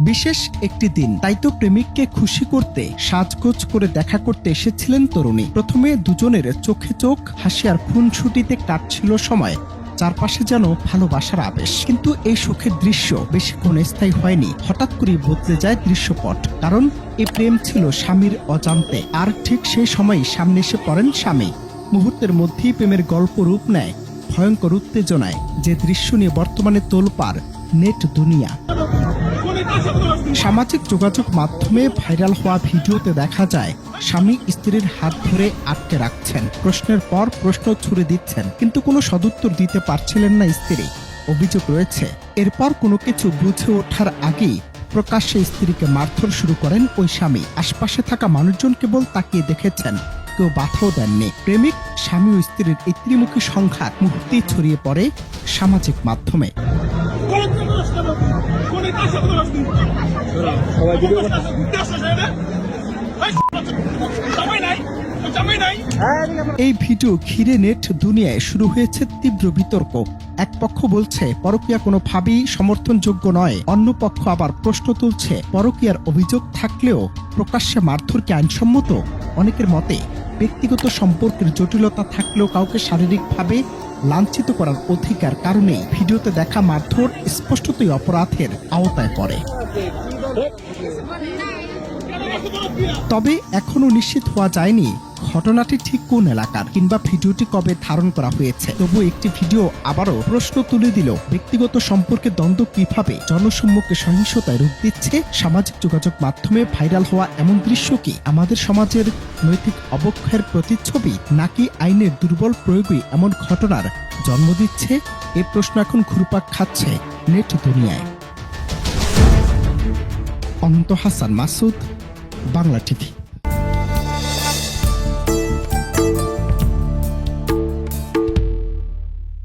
বিশেষ একটি দিন, তাই তো প্রেমিককে খুশি করতে, সাজগোজ করে দেখা করতে এসেছিলেন তরুণী। প্রথমে দুজনের চোখে চোখ, হাসি আর খুনছুটিতে কাটছিল সময়, চারপাশে যেন ভালোবাসার আবেশ। কিন্তু এই সুখের দৃশ্য বেশিক্ষণ স্থায়ী হয়নি, হঠাৎ করে বদলে যায় দৃশ্যপট। কারণ এই প্রেম ছিল স্বামীর অজান্তে, আর ঠিক সেই সময়ই সামনে এসে পড়েন স্বামী। মুহূর্তের মধ্যেই প্রেমের গল্প রূপ নেয়। ভয়ঙ্কর উত্তেজনায় যে দৃশ্য নিয়ে বর্তমানে তোলপাড় নেট দুনিয়া। সামাজিক যোগাযোগ মাধ্যমে ভাইরাল হওয়া ভিডিওতে দেখা যায়, স্বামী স্ত্রীর হাত ধরে আটকে রাখছেন। প্রশ্নের পর প্রশ্ন ছুড়ে দিচ্ছেন, কিন্তু কোনো সদুত্তর দিতে পারছিলেন না স্ত্রী। অভিযোগ রয়েছে, এরপর কোনো কিছু বুঝে ওঠার আগেই প্রকাশ্যে স্ত্রীকে মারধর শুরু করেন ওই স্বামী। আশপাশে থাকা মানুষজন কেবল তাকিয়ে দেখেছেন। কেউ বাধাও দেননি। প্রেমিক, স্বামী ও স্ত্রীর এই ত্রিমুখী সংঘাত মুহূর্তেই ছড়িয়ে পড়ে সামাজিক মাধ্যমে। এই ভিডিও ঘিরে নেট দুনিয়ায় শুরু হয়েছে তীব্র বিতর্ক। এক পক্ষ বলছে, পরকীয়া কোনোভাবেই সমর্থনযোগ্য নয়। অন্য পক্ষ আবার প্রশ্ন তুলছে, পরকীয়ার অভিযোগ থাকলেও প্রকাশ্যে মারধরকে আইনসম্মত? অনেকের মতে ব্যক্তিগত সম্পর্কের জটিলতা থাকলেও কাউকে শারীরিকভাবে লাঞ্ছিত করার অধিকার কারণে ভিডিওতে দেখা মারধর স্পষ্টতই অপরাধের আওতায় পড়ে। তবে এখনও নিশ্চিত হওয়া যায়নি ঘটনাটি ঠিক কোন এলাকার কিংবা ভিডিওটি কবে ধারণ করা হয়েছে? তবু একটি ভিডিও আবারও প্রশ্ন তুলে দিল, ব্যক্তিগত সম্পর্কে দ্বন্দ্ব কীভাবে জনসম্মুখে সহিংসতায় রূপ দিচ্ছে? সামাজিক যোগাযোগ মাধ্যমে ভাইরাল হওয়া এমন দৃশ্য কি আমাদের সমাজের নৈতিক অবক্ষয়ের প্রতিচ্ছবি, নাকি আইনের দুর্বল প্রয়োগই এমন ঘটনার জন্ম দিচ্ছে? এ প্রশ্ন এখন ঘুরপাক খাচ্ছে নেট দুনিয়ায়। অনন্ত হাসান মাসুদ, বাংলা টিভি।